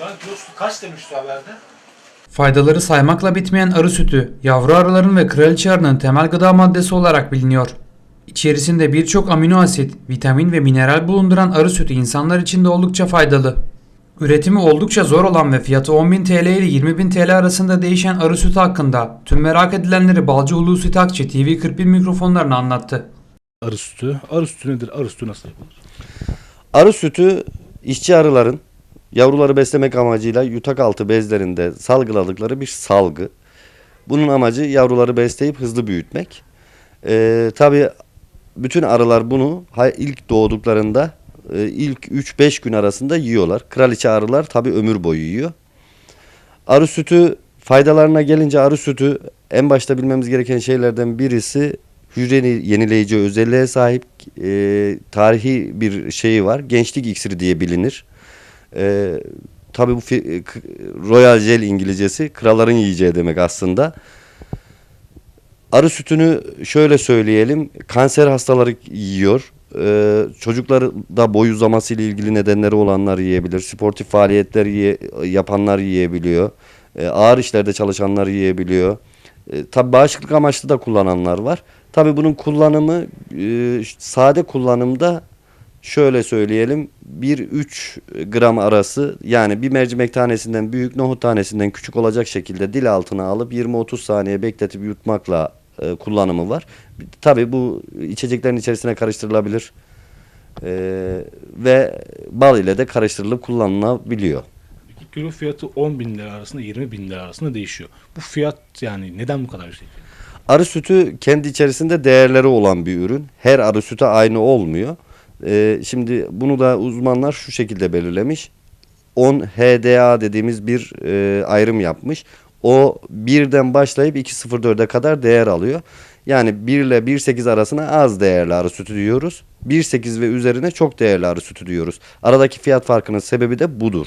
Kilosu kaç demişti haberde? Faydaları saymakla bitmeyen arı sütü, yavru arıların ve kraliçe arının temel gıda maddesi olarak biliniyor. İçerisinde birçok amino asit, vitamin ve mineral bulunduran arı sütü insanlar için de oldukça faydalı. Üretimi oldukça zor olan ve fiyatı 10.000 TL ile 20.000 TL arasında değişen arı sütü hakkında tüm merak edilenleri Balcı Hulusi Takçı TV41 mikrofonlarına anlattı. Arı sütü. Arı sütü nedir? Arı sütü nasıl yapılır? Arı sütü işçi arıların yavruları beslemek amacıyla yutak altı bezlerinde salgıladıkları bir salgı. Bunun amacı yavruları besleyip hızlı büyütmek. Ee, Tabi bütün arılar bunu ilk doğduklarında e, ilk 3-5 gün arasında yiyorlar. Kraliçe arılar tabi ömür boyu yiyor. Arı sütü faydalarına gelince arı sütü en başta bilmemiz gereken şeylerden birisi hücre yenileyici özelliğe sahip e, tarihi bir şeyi var. Gençlik iksiri diye bilinir. E, tabii bu k- Royal Jel İngilizcesi kralların yiyeceği demek aslında. Arı sütünü şöyle söyleyelim. Kanser hastaları yiyor. Ee, çocukları da boy uzaması ile ilgili nedenleri olanlar yiyebilir. Sportif faaliyetler yiye- yapanlar yiyebiliyor. Ee, ağır işlerde çalışanlar yiyebiliyor. Ee, tabii bağışıklık amaçlı da kullananlar var. Tabii bunun kullanımı e, sade kullanımda şöyle söyleyelim 1-3 gram arası yani bir mercimek tanesinden büyük nohut tanesinden küçük olacak şekilde dil altına alıp 20-30 saniye bekletip yutmakla e, kullanımı var. Tabi bu içeceklerin içerisine karıştırılabilir E, ve bal ile de karıştırılıp kullanılabiliyor. Peki kilo fiyatı 10 bin lira arasında 20 bin lira arasında değişiyor. Bu fiyat yani neden bu kadar yüksek? Arı sütü kendi içerisinde değerleri olan bir ürün. Her arı sütü aynı olmuyor. Ee, şimdi bunu da uzmanlar şu şekilde belirlemiş. 10 HDA dediğimiz bir e, ayrım yapmış. O birden başlayıp 2.04'e kadar değer alıyor. Yani 1 ile 1.8 arasına az değerli arı sütü diyoruz. 1.8 ve üzerine çok değerli arı sütü diyoruz. Aradaki fiyat farkının sebebi de budur.